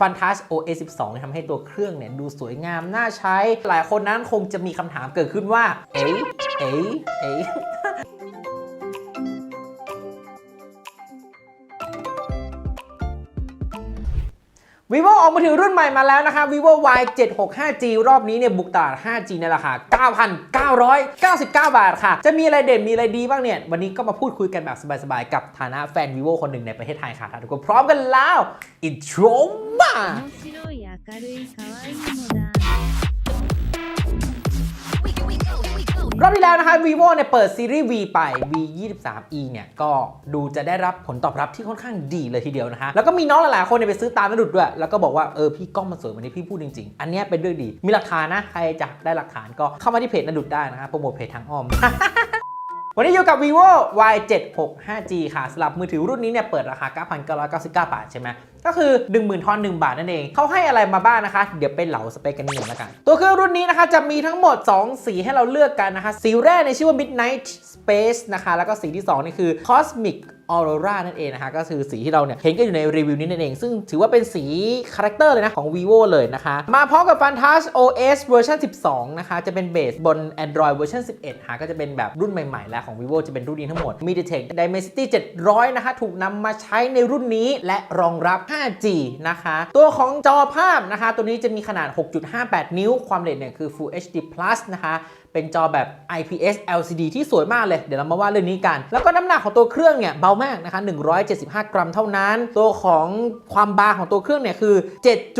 Fantas OS 12เนี่ยทำให้ตัวเครื่องเนี่ยดูสวยงาม น่าใช้ หลายคนนั้นคงจะมีคำถามเกิดขึ้นว่า เอ๊ะเอ๊ะเอ๊ะ vivo ออกมือถือรุ่นใหม่มาแล้วนะคะ vivo y 7 6 5 g รอบนี้เนี่ยบุกตลาด 5G ในราคา 9,999 บาทค่ะ จะมีอะไรเด่นมีอะไรดีบ้างเนี่ย วันนี้ก็มาพูดคุยกันแบบสบายๆ กับฐานะแฟน vivo คนหนึ่งในประเทศไทยค่ะทุกคนพร้อมกันแล้ว intro มา รอบที่แล้วนะคะ vivo เนี่ยเปิดซีรีส์ V ไป V 23 e เนี่ยก็ดูจะได้รับผลตอบรับที่ค่อนข้างดีเลยทีเดียวนะคะแล้วก็มีน้องหลายๆคนเนี่ยไปซื้อตามนัดุดด้วย แล้วก็บอกว่าเออพี่กล้องมันสวยวันนี้พี่พูดจริงๆ อันนี้เป็นเรื่องดี มีหลักฐานนะ ใครจะได้หลักฐานก็เข้ามาที่เพจนดุดได้นะคะโปรโมทเพจทางอ้อมวันนี้อยู่กับ vivo y 7 6 5 g ค่ะสำหรับมือถือรุ่นนี้เนี่ยเปิดราคา 9,999 บาทใช่ไหมก็คือ 10,000ทอน1บาทนั่นเอง เขาให้อะไรมาบ้างนะคะ เดี๋ยวไปเหลาสเปคกันนิดหนึ่งแล้วกัน ตัวเครื่องรุ่นนี้นะคะจะมีทั้งหมด 2 สีให้เราเลือกกันนะคะ สีแรกในชื่อว่า midnight space นะคะ แล้วก็สีที่ 2 นี่คือ cosmic aurora นั่นเองนะคะก็คือสีที่เราเนี่ยเห็นกันอยู่ในรีวิวนี้นั่นเอง ซึ่งถือว่าเป็นสีคาแรคเตอร์เลยนะ ของ vivo เลยนะคะ มาพร้อมกับ Fantas OS เวอร์ชัน12 นะคะ จะเป็นเบสบน Android เวอร์ชัน11ค่ะก็จะเป็นแบบรุ่นใหม่ ๆ แล้วของ vivo จะเป็นรุ่นนี้ทั้งหมด MediaTek Dimensity 700 นะคะ ถูกนำมาใช้ในรุ่นนี้และรองรับ 5G นะคะ ตัวของจอภาพนะคะ ตัวนี้จะมีขนาด 6.58 นิ้ว ความเร็วเนี่ยคือ Full HD Plus นะคะ เป็นจอแบบ IPS LCD ที่สวยมากเลย เดี๋ยวเรามาว่าเรื่องนี้กัน แล้วก็น้ำหนักของตัวเครื่องเนี่ยเบามากนะคะ 175 กรัมเท่านั้น ตัวของความบางของตัวเครื่องเนี่ยคือ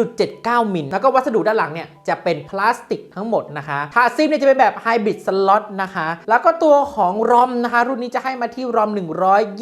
7.79 มิล แล้วก็วัสดุด้านหลังเนี่ยจะเป็นพลาสติกทั้งหมดนะคะถาซิมเนี่ยจะเป็นแบบไฮบริดสล็อตนะคะ แล้วก็ตัวของรอมนะคะ รุ่นนี้จะให้มาที่รอม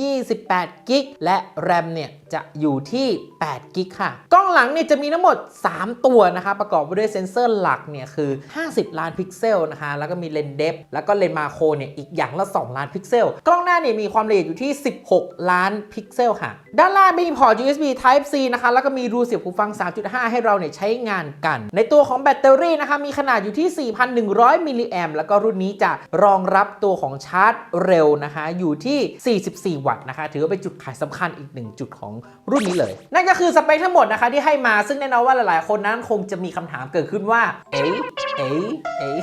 128 กิก และแรมเนี่ยจะอยู่ที่ 8 กิกค่ะ กล้องหลังเนี่ยจะมีทั้งหมด 3 ตัวนะคะ ประกอบไปด้วยเซ็นเซอร์หลักเนี่ยคือ 50 ล้านพิกเซลนะคะ แล้วก็มีเลนเดฟแล้วก็เลนมาโครเนี่ยอีกอย่างละ 2 ล้านพิกเซล กล้องหน้าเนี่ยมีความละเอียดอยู่ที่ 16 ล้านพิกเซลค่ะ ด้านล่างมีพอร์ต USB Type C นะคะ แล้วก็มีรูเสียบหูฟัง 3.5 ให้เราเนี่ยใช้งานกัน ในตัวของแบตเตอรี่นะคะมีขนาดอยู่ที่ 4,100 มิลลิแอมแล้วก็รุ่นนี้จะรองรับตัวของชาร์จเร็วนะคะอยู่ที่ 44 วัตต์นะคะ ถือว่าเป็นจุดขายสำคัญอีกหนึ่งจุดของรุ่นนี้เลย นั่นก็คือสเปคทั้งหมดนะคะที่ให้มาซึ่งแน่นอนว่าหลายๆ คนนั้นคงจะมีคำถามเกิดขึ้นว่าเอ๊ะเอ๊ะเอ๊ะ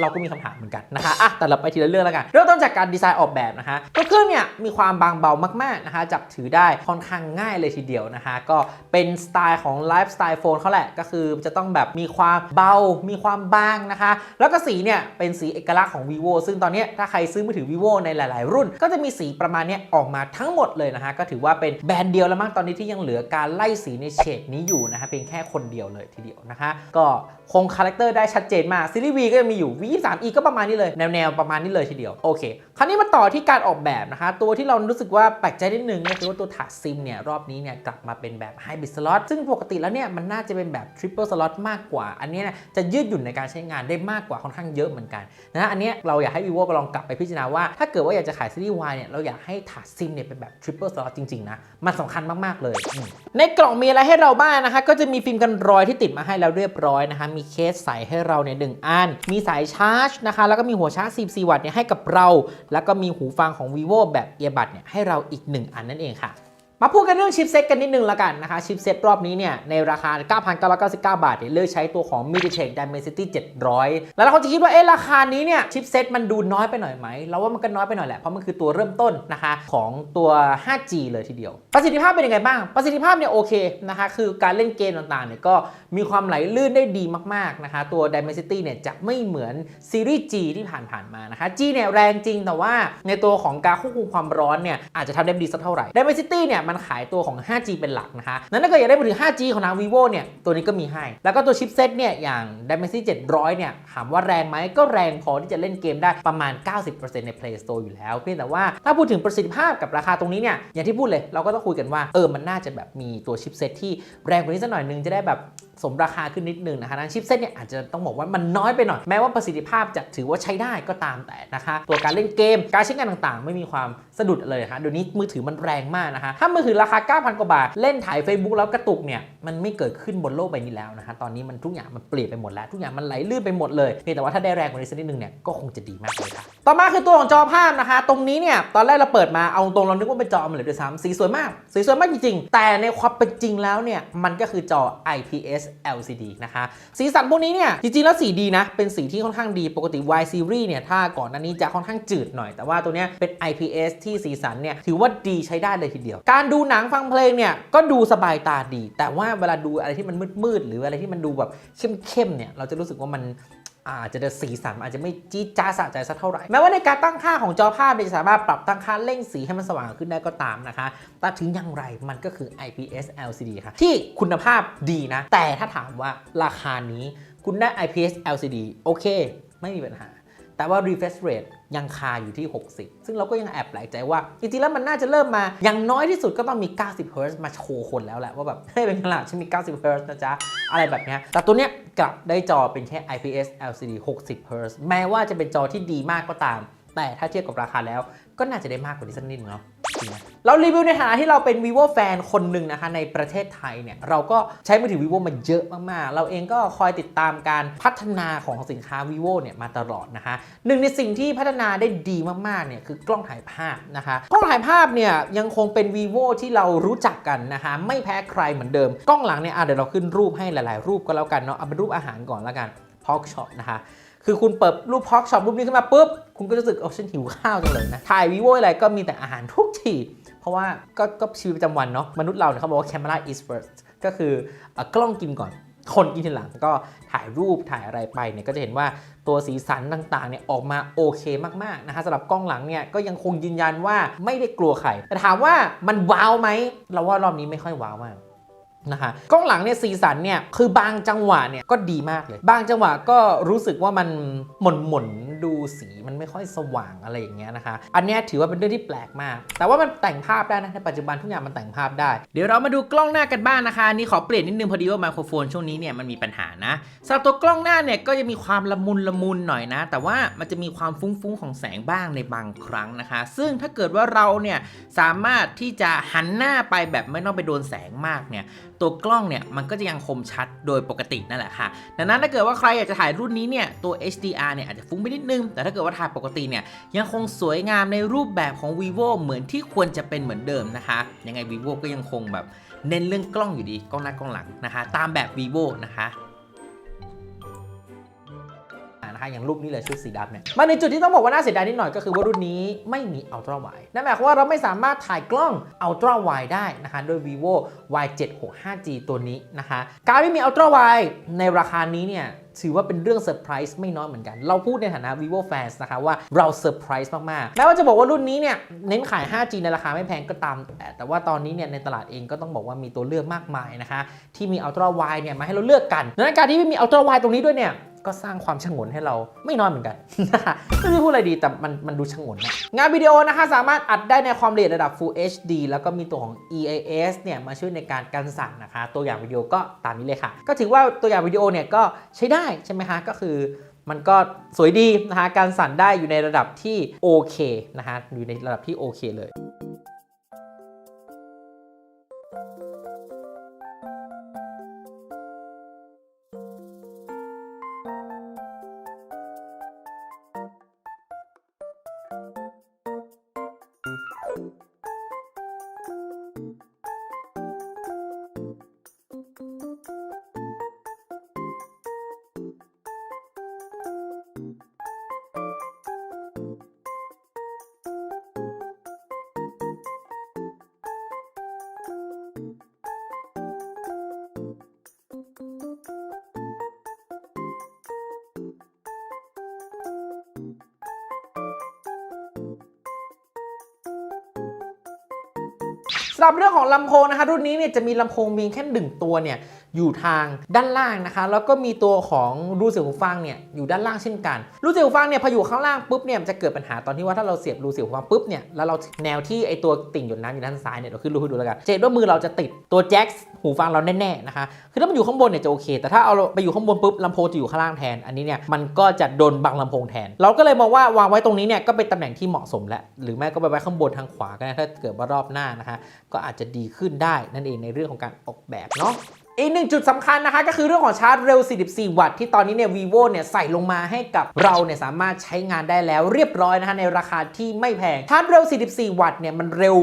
เราก็มีคำถามเหมือนกันนะคะอะแต่เราไปทีละเรื่องแล้วกัน เริ่มต้นจากการดีไซน์ออกแบบนะคะตัวเครื่องเนี่ยมีความบางเบามากๆนะคะ จับถือได้ค่อนข้างง่ายเลยทีเดียวนะคะ ก็เป็นสไตล์ของไลฟ์สไตล์โฟนเขาแหละ ก็คือจะต้องแบบมีความเบา มีความบางนะคะ แล้วก็สีเนี่ยเป็นสีเอกลักษณ์ของ vivo ซึ่งตอนนี้ถ้าใครซื้อมือถือ vivo ในหลาย ๆ รุ่น ก็จะมีสีประมาณนี้ออกมาทั้งหมดเลยนะคะ ก็ถือว่าเป็นแบรนด์เดียวแล้วมั้งตอนนี้ที่ยังเหลือการไล่สีในเฉดนี้อยู่นะคะเพียงแค่คนเดียวเลยทีเดียวนะคะ ก็คงคาแรคเตอร์ได้ชัดเจนมากซีรีส์ V ก็จะมีอยู่ V 23e ก็ประมาณนี้เลยแนวๆประมาณนี้เลยทีเดียวโอเคคราวนี้มาต่อที่การออกแบบนะคะ ตัวที่เรารู้สึกว่าแปลกใจนิดนึงก็คือว่าตัวถาดซิมเนี่ยรอบนี้เนี่ยกลับมาเป็นแบบไฮบริดสล็อตซึ่งปกติแล้วเนี่ยมันน่าจะเป็นแบบทริปเปิลสล็อตมากกว่า อันนี้เนี่ยจะยืดหยุ่นในการใช้งานได้มากกว่าค่อนข้างเยอะเหมือนกันนะอันนี้เราอยากให้ vivo ลองกลับไปพิจารณาว่า ถ้าเกิดว่าอยากจะขายซีรีส์ Y เนี่ยเราอยากให้ถาดซิมเนี่ยเป็นแบบทริปเปิลสล็อตจริงๆนะมันสำคัญมากๆเลย ในกล่องมีอะไรให้เราบ้างนะคะ ก็จะมีฟิล์มกันรอยที่ติดมาให้แล้วเรียบร้อยนะคะมีเคสใส่ให้เราเนี่ยหนึ่งอันมีสายชาร์จนะคะแล้วก็มีหัวชาร์จ 14 วัตต์เนี่ยให้กับเรา แล้วก็มีหูฟังของ vivo แบบเอียบัดเนี่ยให้เราอีก 1 อันนั่นเองค่ะ มาพูดกันเรื่องชิปเซ็ตกันนิดนึงละกันนะคะ ชิปเซ็ตรอบนี้เนี่ย ในราคา 9,999 บาทเนี่ยเลือกใช้ตัวของ MediaTek Dimensity 700 แล้วเราจะคิดว่า เอ๊ะ ราคานี้เนี่ย ชิปเซ็ตมันดูน้อยไปหน่อยไหม เราว่ามันก็น้อยไปหน่อยแหละ เพราะมันคือตัวเริ่มต้นนะคะ ของตัว 5G เลยทีเดียว ประสิทธิภาพเป็นยังไงบ้าง ประสิทธิภาพเนี่ยโอเคนะคะ คือการเล่นเกมต่างๆเนี่ยก็มีความไหลลื่นได้ดีมากๆนะคะ ตัว Dimensity เนี่ยจะไม่เหมือนซีรีส์ G ที่ผ่านๆมานะคะ G เนี่ยแรงจริงแต่ว่าในตัวของการควบคุมความร้อนเนี่ยอาจจะทำได้ดีสักเท่าไหร่ Dimensity เนี่ยมันขายตัวของ 5G เป็นหลักนะคะนั้นถ้าเกิดอยากได้มือถือ 5G ของทาง vivo เนี่ย ตัวนี้ก็มีให้ แล้วก็ตัวชิปเซ็ตเนี่ย อย่าง Dimensity 700 เนี่ย ถามว่าแรงไหม ก็แรงพอที่จะเล่นเกมได้ประมาณ 90%ใน Play Store อยู่แล้ว เพียงแต่ว่าถ้าพูดถึงประสิทธิภาพกับราคาตรงนี้เนี่ย อย่างที่พูดเลย เราก็ต้องคุยกันว่า เออ มันน่าจะแบบมีตัวชิปเซ็ตที่แรงกว่านี้สักหน่อยนึงจะได้แบบ สมราคาขึ้นนิดนึงนะคะทางชิปเซตเนี่ยอาจจะต้องบอกว่ามันน้อยไปหน่อย แม้ว่าประสิทธิภาพจะถือว่าใช้ได้ก็ตามแต่นะคะ ตัวการเล่นเกม การใช้งานต่างๆ ไม่มีความสะดุดเลยนะคะเดี๋ยวนี้มือถือมันแรงมากนะคะถ้ามือถือราคา 9,000 กว่าบาท เล่นถ่าย Facebook แล้วกระตุกเนี่ยมันไม่เกิดขึ้นบนโลกใบนี้แล้วนะคะตอนนี้มันทุกอย่างมันเปลี่ยนไปหมดแล้ว ทุกอย่างมันไหลลื่นไปหมดเลยเพียงแต่ว่าถ้าได้แรงกว่านี้สักนิดนึงเนี่ยก็คงจะดีมากเลยค่ะต่อมาคือตัวของจอภาพนะคะ ตรงนี้เนี่ยตอนแรกเราเปิดมาเอาตรงเรานึกว่าเป็นจอ AMOLED ด้วยซ้ำสีสวยมากสีสวยมากจริงๆแต่ในความเป็นจริงแล้วเนี่ยมันก็คือจอ IPS LCD นะคะ สีสันพวกนี้เนี่ยจริงๆแล้วสีดีนะ เป็นสีที่ค่อนข้างดีปกติ Y series เนี่ยถ้าก่อนหน้านี้จะค่อนข้างจืดหน่อย แต่ว่าตัวเนี้ยเป็น IPS ที่สีสันเนี่ยถือว่าดีใช้ได้เลยทีเดียว การดูหนังฟังเพลงเนี่ยก็ดูสบายตาดี แต่ว่าเวลาดูอะไรที่มันมืดๆหรืออะไรที่มันดูแบบเข้มๆเนี่ยเราจะรู้สึกว่ามัน อาจจะสีสันอาจจะไม่จี๊ดจ้าสะใจสักเท่าไหร่ แม้ว่าในการตั้งค่าของจอภาพเนี่ยจะสามารถปรับตั้งค่าเร่งสีให้มันสว่างขึ้นได้ก็ตามนะคะ แต่ถึงอย่างไรมันก็คือ IPS LCD ค่ะ ที่คุณภาพดีนะ แต่ถ้าถามว่าราคานี้คุณได้ IPS LCD โอเค ไม่มีปัญหา แต่ว่า refresh rate ยังคาอยู่ที่ 60 ซึ่งเราก็ยังแอบแปลกใจว่า จริงๆ แล้วมันน่าจะเริ่มมา อย่างน้อยที่สุดก็ต้องมี 90 Hz มาโชว์คนแล้วแหละ ว่าแบบ เฮ้ย เป็นขนาดฉันมี 90 Hz นะจ๊ะ อะไรแบบนี้ แต่ตัวเนี้ยกลับได้จอเป็นแค่ IPS LCD 60 Hz แม้ว่าจะเป็นจอที่ดีมากก็ตาม แต่ถ้าเทียบกับราคาแล้ว ก็น่าจะได้มากกว่านี้สักนิดนึงเนาะจริงไหมเรารีวิวในฐานะที่เราเป็น vivo แฟนคนหนึ่งนะคะในประเทศไทยเนี่ยเราก็ใช้มือถือ vivo มาเยอะมากๆ เราเองก็คอยติดตามการพัฒนาของสินค้า vivo เนี่ยมาตลอดนะคะหนึ่งในสิ่งที่พัฒนาได้ดีมากๆเนี่ยคือกล้องถ่ายภาพนะคะกล้องถ่ายภาพเนี่ยยังคงเป็น vivo ที่เรารู้จักกันนะคะไม่แพ้ใครเหมือนเดิม กล้องหลังเนี่ยเดี๋ยวเราขึ้นรูปให้หลาย ๆ รูปก็แล้วกันเนาะเอาเป็นรูปอาหารก่อนแล้วกันพอกช็อตนะคะ คือคุณเปิดรูปพ็อกช็อปรูปนี้ขึ้นมาปุ๊บ คุณก็รู้สึกโอ้ฉันหิวข้าวจังเลยนะ ถ่ายวีโวอะไรก็มีแต่อาหารทุกที เพราะว่าก็ก็ชีวิตประจำวันเนาะ มนุษย์เราเนี่ยเขาบอกว่า camera is first ก็คือเอ่อกล้องกินก่อน คนกินทีหลัง ก็ถ่ายรูปถ่ายอะไรไปเนี่ยก็จะเห็นว่าตัวสีสันต่างๆเนี่ยออกมาโอเคมากๆนะคะสำหรับกล้องหลังเนี่ยก็ยังคงยืนยันว่าไม่ได้กลัวใคร แต่ถามว่ามันว้าวไหม เราว่ารอบนี้ไม่ค่อยว้าวมาก นะคะกล้องหลังเนี่ยสีสันเนี่ยคือบางจังหวะเนี่ยก็ดีมากเลย บางจังหวะก็รู้สึกว่ามันหม่นหม่นดูสีมันไม่ค่อยสว่างอะไรอย่างเงี้ยนะคะ อันนี้ถือว่าเป็นเรื่องที่แปลกมาก แต่ว่ามันแต่งภาพได้นะในปัจจุบันทุกอย่างมันแต่งภาพได้ เดี๋ยวเรามาดูกล้องหน้ากันบ้างนะคะนนี่ขอเปลี่ยนนิดนึงพอดีว่าไมโครโฟนช่วงนี้เนี่ยมันมีปัญหานะสำหรับตัวกล้องหน้าเนี่ยก็จะมีความละมุนละมุนหน่อยนะ แต่ว่ามันจะมีความฟุ้งๆของแสงบ้างในบางครั้งนะคะ ซึ่งถ้าเกิดว่าเราเนี่ยสามารถที่จะหันหน้าไปแบบไม่ต้องไปโดนแสงมากเนี่ย ตัวกล้องเนี่ยมันก็จะยังคมชัดโดยปกตินั่นแหละค่ะ ดังนั้นถ้าเกิดว่าใครอยากจะถ่ายรุ่นนี้เนี่ยตัว HDR เนี่ยอาจจะฟุ้งไปนิดนึง แต่ถ้าเกิดว่าถ่ายปกติเนี่ยยังคงสวยงามในรูปแบบของ vivo เหมือนที่ควรจะเป็นเหมือนเดิมนะคะ ยังไง vivo ก็ยังคงแบบเน้นเรื่องกล้องอยู่ดี กล้องหน้ากล้องหลังนะคะ ตามแบบ vivo นะคะะอย่างรูปนี้เลยชุดสีดำเนี่ยมาในจุดที่ต้องบอกว่าน่าเสียดายนิดหน่อยก็คือว่ารุ่นนี้ไม่มีอัลตร้าไวนั่นหมายความว่าเราไม่สามารถถ่ายกล้องอัลตร้าไวได้นะคะโดย vivo Y765G ตัวนี้นะคะการไม่มีอัลตร้าไวในราคานี้เนี่ยถือว่าเป็นเรื่องเซอร์ไพรส์ไม่น้อยเหมือนกัน เราพูดในฐานะ vivo fans นะคะว่าเราเซอร์ไพรส์มาก ๆ แม้ว่าจะบอกว่ารุ่นนี้เนี่ยเน้นขาย 5G ในราคาไม่แพงก็ตาม แต่แต่ว่าตอนนี้เนี่ยในตลาดเองก็ต้องบอกว่ามีตัวเลือกมากมายนะคะ ที่มีอัลตร้าไวเนี่ยมาให้เราเลือกกันดังนั้นการที่ไม่มีอัลตร้าไวตรงนี้ด้วยเนี่ย ก็สร้างความชงนให้เราไม่น้อยเหมือนกันไม่รู้พูดอะไรดีแต่มันมันดูชงนนะงานวิดีโอนะคะสามารถอัดได้ในความละเอียดระดับ Full HD แล้วก็มีตัวของ EAS เนี่ยมาช่วยในการกันสั่นนะคะ ตัวอย่างวิดีโอก็ตามนี้เลยค่ะ ก็ถือว่าตัวอย่างวิดีโอเนี่ยก็ใช้ได้ใช่ไหมคะก็คือมันก็สวยดีนะคะการสั่นได้อยู่ในระดับที่โอเคนะคะอยู่ในระดับที่โอเคเลย สำหรับเรื่องของลำโพงนะคะรุ่นนี้เนี่ยจะมีลำโพงมีแค่หนึ่งตัวเนี่ย อยู่ทางด้านล่างนะคะ แล้วก็มีตัวของรูเสียบหูฟังเนี่ยอยู่ด้านล่างเช่นกัน รูเสียบหูฟังเนี่ยพออยู่ข้างล่างปุ๊บเนี่ยมันจะเกิดปัญหาตอนที่ว่าถ้าเราเสียบรูเสียบหูฟังปุ๊บเนี่ยแล้วเราแนวที่ไอตัวติ่งหยดน้ำอยู่ด้านซ้ายเนี่ยเราขึ้นรูให้ดูแล้วกันจะเห็นว่ามือเราจะติดตัวแจ็คหูฟังเราแน่ๆนะคะคือถ้ามันอยู่ข้างบนเนี่ยจะโอเค แต่ถ้าเอาไปอยู่ข้างบนปุ๊บลำโพงจะอยู่ข้างล่างแทน อันนี้เนี่ยมันก็จะโดนบังลำโพงแทน เราก็เลยมองว่าวางไว้ตรงนี้เนี่ยก็เป็นตำแหน่งที่เหมาะสมแล้วหรือไม่ก็ไปไว้ข้างบนทางขวาก็ได้ถ้าเกิดว่ารอบหน้านะคะก็อาจจะดีขึ้นได้นั่นเองในเรื่องของการออกแบบเนาะ อีกหนึ่งจุดสำคัญนะคะก็คือเรื่องของชาร์จเร็ว 44 วัตต์ที่ตอนนี้เนี่ย vivo เนี่ยใส่ลงมาให้กับเราเนี่ยสามารถใช้งานได้แล้วเรียบร้อยนะคะในราคาที่ไม่แพง ชาร์จเร็ว 44 วัตต์เนี่ยมันเร็ว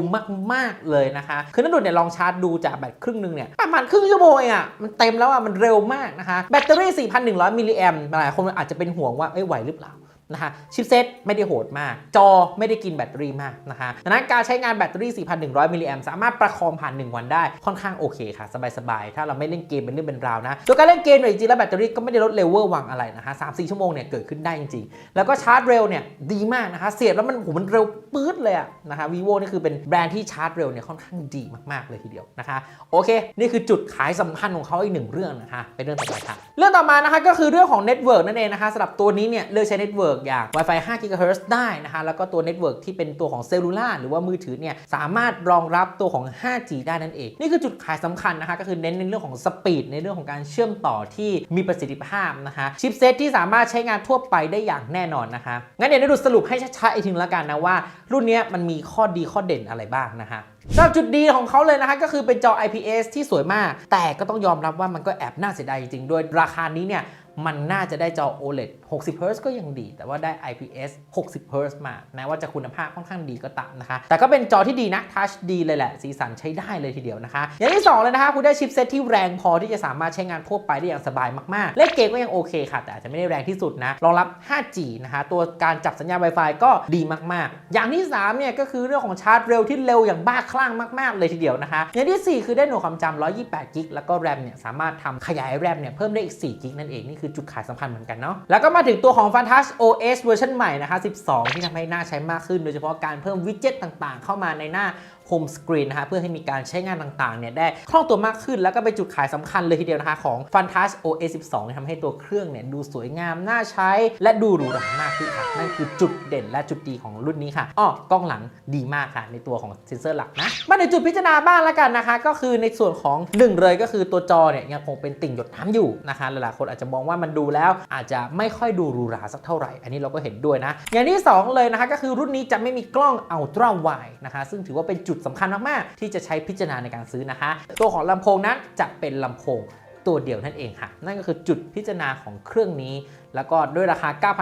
มากๆเลยนะคะคือนักดุดเนี่ยลองชาร์จดูจากแบตครึ่งหนึงเนี่ยประมาณครึ่งชั่วโมงองอะมันเต็มแล้วอะมันเร็วมากนะคะแบตเตอรี่ 4,100 มิลลิแอมหลายคนอาจจะเป็นห่วงว่าเอ้ยไหวหรือเปล่า นะคะชิปเซตไม่ได้โหดมาก จอไม่ได้กินแบตเตอรี่มากนะคะดังนั้นการใช้งานแบตเตอรี่ 4,100 มิลลิแอมสามารถประคองผ่าน 1 วันได้ค่อนข้างโอเคค่ะ สบายๆ ถ้าเราไม่เล่นเกมเป็นเรื่องเป็นราวนะตัวการเล่นเกมเนี่ยจริงๆแล้วแบตเตอรี่ก็ไม่ได้ลดเลเวลวังอะไรนะคะ3-4 ชั่วโมงเนี่ยเกิดขึ้นได้จริงๆ แล้วก็ชาร์จเร็วเนี่ยดีมากนะคะเสียบแล้วมันโหมันเร็วปื๊ดเลยอะนะคะ vivo นี่คือเป็นแบรนด์ที่ชาร์จเร็วเนี่ยค่อนข้างดีมากๆเลยทีเดียวนะคะโอเค นี่คือจุดขายสำคัญของเขาอีกหนึ่งเรื่องนะคะเป็นเรื่องต่อไปค่ะเรื่องต่อมานะคะก็คือเรื่องของเน็ตเวิร์กนั่นเองนะคะสำหรับตัวนี้เนี่ยเลือกใช้เน็ตเวิร์กอย่าง Wi-Fi 5 GHz ได้นะคะแล้วก็ตัวเน็ตเวิร์กที่เป็นตัวของเซลลูล่าหรือว่ามือถือเนี่ยสามารถรองรับตัวของ 5G ได้นั่นเอง นี่คือจุดขายสำคัญนะคะก็คือเน้นในเรื่องของสปีดในเรื่องของการเชื่อมต่อที่มีประสิทธิภาพนะคะชิปเซตที่สามารถใช้งานทั่วไปได้อย่างแน่นอนนะคะงั้นเดี๋ยวเราดูสรุปให้ชัดๆอีกทีนึงแล้วกันนะว่า รุ่นนี้มันมีข้อดีข้อเด่นอะไรบ้างนะคะสำหรับจุดดีของเขาเลยนะคะก็คือเป็นจอ IPS ที่สวยมาก แต่ก็ต้องยอมรับว่ามันก็แอบน่าเสียดายจริงๆด้วยราคานี้เนี่ยมันน่าจะได้จอ OLED 60 Hz ก็ยังดี แต่ว่าได้ IPS 60 Hz มาแม้ว่าจะคุณภาพค่อนข้างดีก็ตามนะคะ แต่ก็เป็นจอที่ดีนะทัชดีเลยแหละ สีสันใช้ได้เลยทีเดียวนะคะ อย่างที่ 2 เลยนะคะ คุณได้ชิปเซตที่แรงพอที่จะสามารถใช้งานทั่วไปได้อย่างสบายมากๆ เล่นเกมก็ยังโอเคค่ะ แต่อาจจะไม่ได้แรงที่สุดนะ รองรับ 5G นะคะ ตัวการจับสัญญาณ Wi-Fi ก็ดีมากๆ อย่างที่3เนี่ยก็คือเรื่องของชาร์จเร็วที่เร็วอย่างบ้าคลั่งมาก ๆ เลยทีเดียวนะคะ อย่างทีสี่4 คือได้หน่วยความจำ128กิกแล้วก็แรมเนี่ยสามารถทำขยายแรมเนี่ยเพิ่มได้อีก4กิกนั่นเองนี่คือจุดขายสำคัญเหมือนกันเนาะแล้วก็มาถึงตัวของ Fantas OS เวอร์ชันใหม่นะคะ 12 ที่ทำให้หน่าใช้มากขึ้น โดยเฉพาะการเพิ่มวิดเจ็ตต่างๆ เข้ามาในหน้า Home Screen นะคะเพื่อให้มีการใช้งานต่างๆเนี่ยได้คล่องตัวมากขึ้นแล้วก็เป็นจุดขายสำคัญเลยทีเดียวนะคะของ Fantas OS 12เนี่ทำให้ตัวเครื่องเนี่ยดูสวยงาม น่าใช้ และดูหรูหรามากขึ้นค่ะ นั่นคือจุดเด่นและจุดดีของรุ่นนี้ค่ะอ้อกล้องหลังดีมากค่ะ ในตัวของเซนเซอร์หลักนะมาในจุดพิจารณาบ้างแล้วกันนะคะ ก็คือในส่วนของหนึ่งเลยก็คือตัวจอเนี่ยยังคงเป็นติ่งหยดน้ำอยู่นะคะหลายๆคนอาจจะมองว่ามันดูแล้วอาจจะไม่ค่อยดูหรูหราสักเท่าไหร่ อันนี้เราก็เห็นด้วยนะ อย่างที่สองเลยนะคะก็คือรุ่นนี้จะไม่มีกล้องอัลตร้าไวนะคะซึ่งถือว่าเป็นจุดสำคัญมากๆ ที่จะใช้พิจารณาในการซื้อนะคะ ตัวของลำโพงนั้นจะเป็นลำโพงตัวเดียวนั่นเองค่ะ นั่นก็คือจุดพิจารณาของเครื่องนี้ แล้วก็ด้วยราคา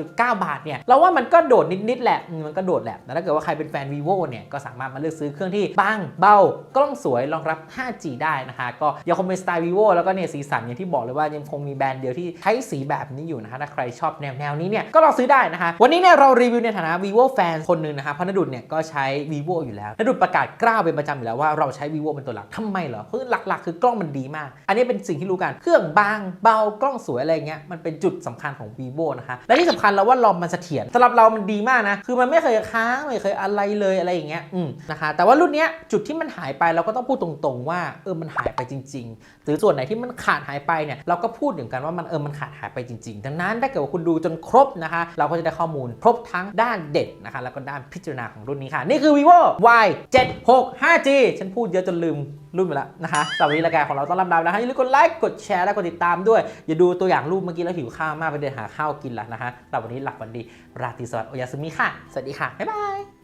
9,999 บาทเนี่ยเราว่ามันก็โดดนิดๆแหละมันก็โดดแหละแต่ถ้าเกิดว่าใครเป็นแฟน vivo เนี่ยก็สามารถมาเลือกซื้อเครื่องที่บางเบากล้องสวยรองรับ 5G ได้นะคะก็ยังคงเป็นสไตล์ vivo แล้วก็เนี่ยสีสันอย่างที่บอกเลยว่ายังคงมีแบรนด์เดียวที่ใช้สีแบบนี้อยู่นะคะถ้าใครชอบแนวแนวๆนี้เนี่ยก็ลองซื้อได้นะคะวันนี้เนี่ยเรารีวิวในฐานะ vivo fan คนหนึ่งนะคะเพราะนดุดเนี่ยก็ใช้ vivo อยู่แล้วนดุดประกาศกล้าวเป็นประจำอยู่แล้วว่าเราใช้ vivo เป็นตัวหลักทำไมเหรอเพราะหลัก ๆ คือกล้องมันดีมาก อันนี้เป็นสิ่งที่รู้กันเครื่องบางเบากล้องสวยอะไรเงี้ยมันเป็นจุดสำคัญของ vivo นะคะและที่สำคัญเราว่าลอมมันเสถียรสำหรับเรามันดีมากนะ คือมันไม่เคยค้างไม่เคยอะไรเลยอะไรอย่างเงี้ยอืมนะคะแต่ว่ารุ่นเนี้ยจุดที่มันหายไปเราก็ต้องพูดตรงๆว่าเออมันหายไปจริงๆ หรือส่วนไหนที่มันขาดหายไปเนี่ยเราก็พูดถึงกันว่ามันเออมันขาดหายไปจริงๆ ดังนั้นถ้าเกิดว่าคุณดูจนครบนะคะ เราก็จะได้ข้อมูลครบทั้งด้านเด็ดนะคะแล้วก็ด้านพิจารณาของรุ่นนี้ค่ะนี่คือ vivo y 7 6 5g ฉันพูดเยอะจนลืม รุ่นไปแล้วนะคะสำหรับวันนี้รายการของเราต้องลำดับนะฮะอย่าลืมกดไลค์กดแชร์และกดติดตามด้วย อย่าดูตัวอย่างรูปเมื่อกี้แล้วหิวข้าวมากไปเดินหาข้าวกินละนะคะแต่วันนี้หลับวันดีราตรีสวัสดิ์โอยาสุมิค่ะ สวัสดีค่ะ บ๊ายบาย